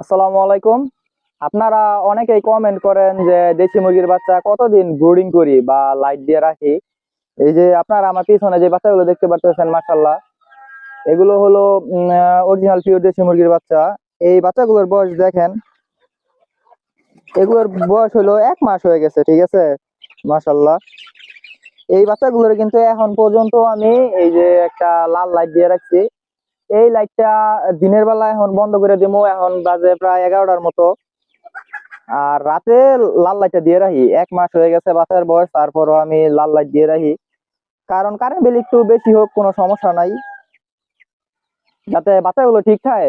আসসালামু আলাইকুম। আপনারা অনেকেই কমেন্ট করেন যে দেশি মুরগির বাচ্চা কতদিন ব্রুডিং করি বা লাইট দিয়ে রাখি। এই যে আপনারা আমার পিছনে যে বাচ্চাগুলো দেখতে পারতেছেন মাশাল্লাহ এগুলো হলো অরিজিনাল পিওর দেশি মুরগির বাচ্চা। এই বাচ্চাগুলোর বয়স দেখেন, এগুলোর বয়স হলো এক মাস হয়ে গেছে, ঠিক আছে? মাশাল্লাহ এই বাচ্চাগুলোর কিন্তু এখন পর্যন্ত আমি এই যে একটা লাল লাইট দিয়ে রাখছি। এই লাইটটা দিনের বেলা এখন বন্ধ করে দিবো এখন বাজে প্রায় এগারোটার মতো। আর রাতে লাল লাইটটা দিয়ে রাখি, এক মাস হয়ে গেছে বাচ্চার বয়স, তারপরও আমি লাল লাইট দিয়ে রাখি। কারণ কারেন্ট বিল একটু বেশি হোক, কোনো সমস্যা নাই। যাতে বাচ্চাগুলো ঠিক থাকে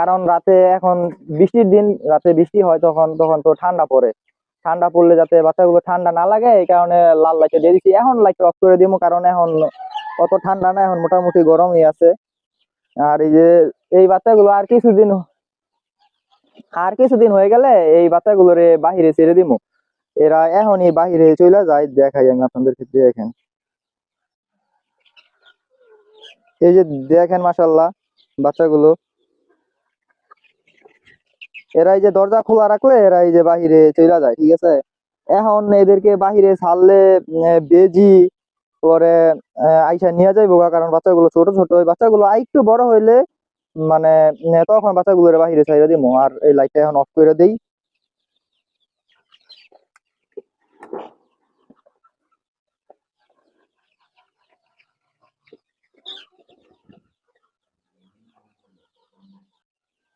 কারণ রাতে এখন বৃষ্টির দিন, রাতে বৃষ্টি হয় তখন তখন তো ঠান্ডা পড়ে। ঠান্ডা পড়লে যাতে বাচ্চাগুলো ঠান্ডা না লাগে, এই কারণে লাল লাইটটা দিয়ে দিচ্ছি এখন লাইটটা অফ করে দিব কারণ এখন অত ঠান্ডা না, এখন মোটামুটি গরমই আছে। আর এই যে, এই বাচ্চাগুলো আর কিছুদিন আর কিছুদিন হয়ে গেলে এই বাচ্চাগুলোরে বাহিরে ছেড়ে দিমু। এরা এখনই বাহিরে চলে যায়, দেখাই আমি আপনাদের ক্ষেত্রে দেখেন। এই যে দেখেন মাসাল্লাহ বাচ্চাগুলো। এরা এই যে দরজা খোলা রাখলে এরা এই যে বাহিরে চলে যায়, ঠিক আছে? এখন এদেরকে বাহিরে ছাড়লে বেজি পরে আইসা নিয়ে যাইবো কারণ বাচ্চাগুলো ছোট ছোট ওই বাচ্চাগুলো আরেকটু বড় হইলে মানে তখন বাচ্চাগুলোর বাহিরে ছাইরা দিমু, আর এই লাইটটা এখন অফ করে দেই।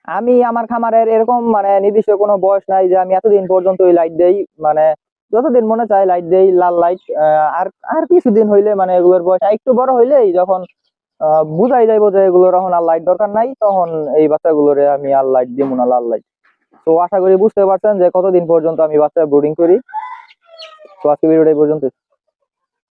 আমি আমার খামারের এরকম মানে নির্দিষ্ট কোনো বয়স নাই যে আমি এতদিন পর্যন্ত ওই লাইট দেই মানে যতদিন মনে চায় লাইট দেই, লাল লাইট আর আর কিছুদিন হইলে মানে এগুলোর বয়স একটু বড় হইলেই যখন বুঝাই যাইবো যে এগুলোর এখন আর লাইট দরকার নাই, তখন এই বাচ্চাগুলোরে আমি আর লাইট দিব না লাল লাইট তো আশা করি বুঝতে পারছেন যে কতদিন পর্যন্ত আমি বাচ্চা ব্রুডিং করি। তো আজকে ভিডিওটা এই পর্যন্ত